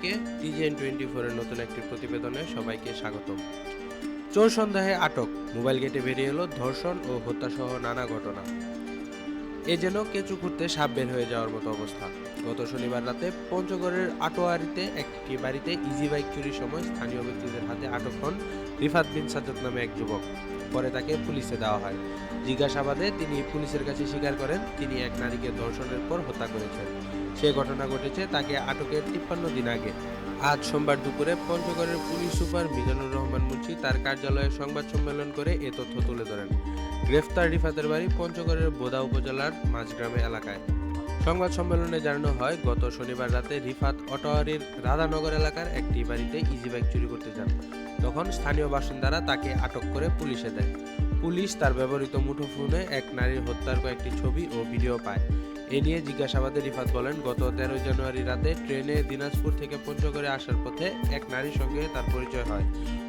সবাইকে টিজেন টোয়েন্টি ফোরের নতুন একটি প্রতিবেদনে সবাইকে স্বাগতম। চোর সন্দেহে আটক, মোবাইল গেটে বেরিয়ে এলো ধর্ষণ ও হত্যাসহ নানা ঘটনা। এ যেন কেঁচু খুঁড়তে সাপ বের হয়ে যাওয়ার মতো অবস্থা। গত শনিবার রাতে পঞ্চগড়ের আটোয়ারিতে একটি বাড়িতে ইজি বাইক চুরির সময় স্থানীয় ব্যক্তিদের হাতে আটক হন রিফাত বিন সাজ্জাদ নামে এক যুবক। পরে তাকে পুলিশে দেওয়া হয়। জিজ্ঞাসাবাদে তিনি পুলিশের কাছে স্বীকার করেন, তিনি এক নারীকে ধর্ষণের পর হত্যা করেছেন। সে ঘটনা ঘটেছে তাকে আটকের তিপ্পান্ন দিন আগে। আজ সোমবার দুপুরে পঞ্চগড়ের পুলিশ সুপার মিজানুর রহমান মুন্সি তার কার্যালয়ে সংবাদ সম্মেলন করে এ তথ্য তুলে ধরেন। গ্রেফতার রিফাতের বাড়ি পঞ্চগড়ের বোদা উপজেলার মাঝগ্রামে এলাকায়। সংবাদ সম্মেলনে জানানো হয়, গত শনিবার রাতে রিফাত অটোয়ারির রাধানগর এলাকার একটি বাড়িতে ইজি বাইক চুরি করতে যান। তখন স্থানীয় বাসিন্দারা তাকে আটক করে পুলিশে দেয় পুলিশ তার ব্যবহৃত মুঠোফোনে এক নারীর হত্যার কয়েকটি ছবি ও ভিডিও পায়। এ নিয়ে জিজ্ঞাসাবাদে রিফাত বলেন, গত তেরোই জানুয়ারি রাতে ট্রেনে দিনাজপুর থেকে পঞ্চগড়ে আসার পথে এক নারীর সঙ্গে তার পরিচয় হয়।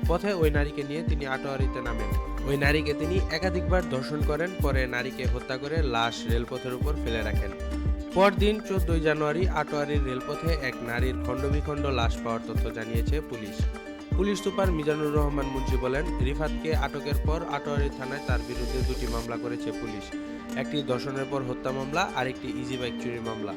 পথে ওই নারীকে নিয়ে তিনি আটোয়ারিতে নামেন। ওই নারীকে তিনি একাধিকবার ধর্ষণ করেন, পরে নারীকে হত্যা করে লাশ রেলপথের উপর ফেলে রাখেন। পরদিন চোদ্দই জানুয়ারি আটোয়ারির রেলপথে এক নারীর খণ্ডবিখণ্ড লাশ পাওয়ার তথ্য জানিয়েছে police. Police super Mizanur Rahman Munshi বলেন, রিফাতকে আটকের পর আটোয়ারি থানায় তার বিরুদ্ধে দুটি মামলা করেছে পুলিশ। একটি ধর্ষণের পর হত্যা মামলা আর একটি ইজি বাইক চুরি মামলা।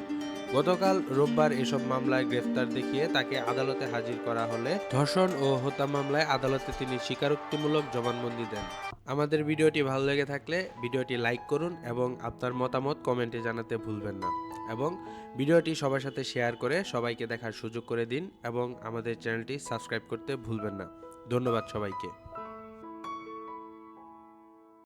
গতকাল রোববার এসব মামলায় গ্রেফতার দেখিয়ে তাকে আদালতে হাজির করা হলে ধর্ষণ ও হত্যা মামলায় আদালতে তিনি স্বীকারোক্তিমূলক জবানবন্দি দেন। আমাদের ভিডিওটি ভালো লেগে থাকলে ভিডিওটি লাইক করুন এবং আপনার মতামত কমেন্টে জানাতে ভুলবেন না। এবং ভিডিওটি সবার সাথে শেয়ার করে সবাইকে দেখার সুযোগ করে দিন এবং আমাদের চ্যানেলটি সাবস্ক্রাইব করতে ভুলবেন না। ধন্যবাদ সবাইকে।